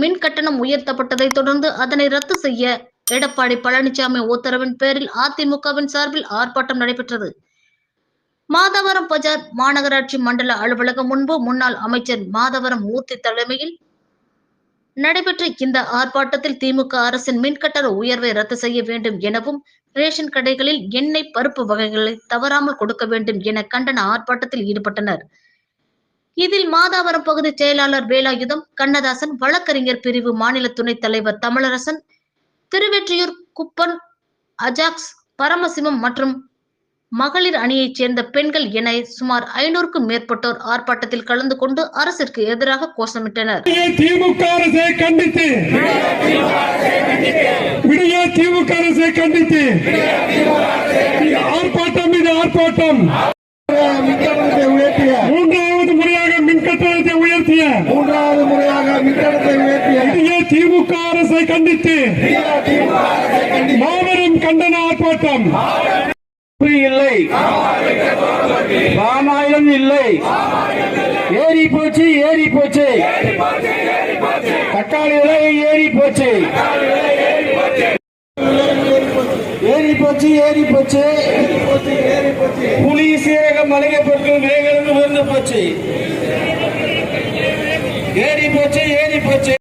மின் கட்டணம் உயர்த்தப்பட்டதை தொடர்ந்து அதனை ரத்து செய்ய எடப்பாடி பழனிசாமி உத்தரவின் பேரில் அதிமுகவின் சார்பில் ஆர்ப்பாட்டம் நடைபெற்றது. மாதவரம் பஜார் மாநகராட்சி மண்டல அலுவலகம் முன்பு முன்னாள் அமைச்சர் மாதவரம் மூர்த்தி தலைமையில் நடைபெற்ற இந்த ஆர்ப்பாட்டத்தில் திமுக அரசின் மின்கட்டண உயர்வை ரத்து செய்ய வேண்டும் எனவும் ரேஷன் கடைகளில் எண்ணெய் பருப்பு வகைகளை தவறாமல் கொடுக்க வேண்டும் என கண்டன ஆர்ப்பாட்டத்தில் ஈடுபட்டனர். இதில் மாதாவரம் பகுதி செயலாளர் வேலாயுதம் கண்ணதாசன் வழக்கறிஞர் பிரிவு மாநில துணைத் தலைவர் தமிழரசன் திருவெற்றியூர் குப்பன் அஜாக்ஸ் பரமசிவம் மற்றும் மகளிர் அணியைச் சேர்ந்த பெண்கள் என சுமார் ஐநூறுக்கும் மேற்பட்டோர் ஆர்ப்பாட்டத்தில் கலந்து கொண்டு அரசிற்கு எதிராக கோஷமிட்டனர். திமுக அரசை கண்டித்து. விடிய திமுக அரசை கண்டித்து. ஆர்ப்பாட்டம் மீது ஆர்ப்பாட்டம் மின்கட்டணத்தை உயர்த்திய மூன்றாவது முறையாக மின் மூன்றாவது முறையாக உயர்த்திய விடிய திமுக அரசை கண்டித்து மாபெரும் கண்டன ஆர்ப்பாட்டம். இல்லை. ராமாயணம் இல்லை. ஏறி போச்சு ஏறி போச்சு. தக்காளி விலை ஏறி போச்சு. ஏறி போச்சு. ஏறி போச்சு புளி சீரகம் மளிகை பொருட்கள் உயர்ந்து போச்சு.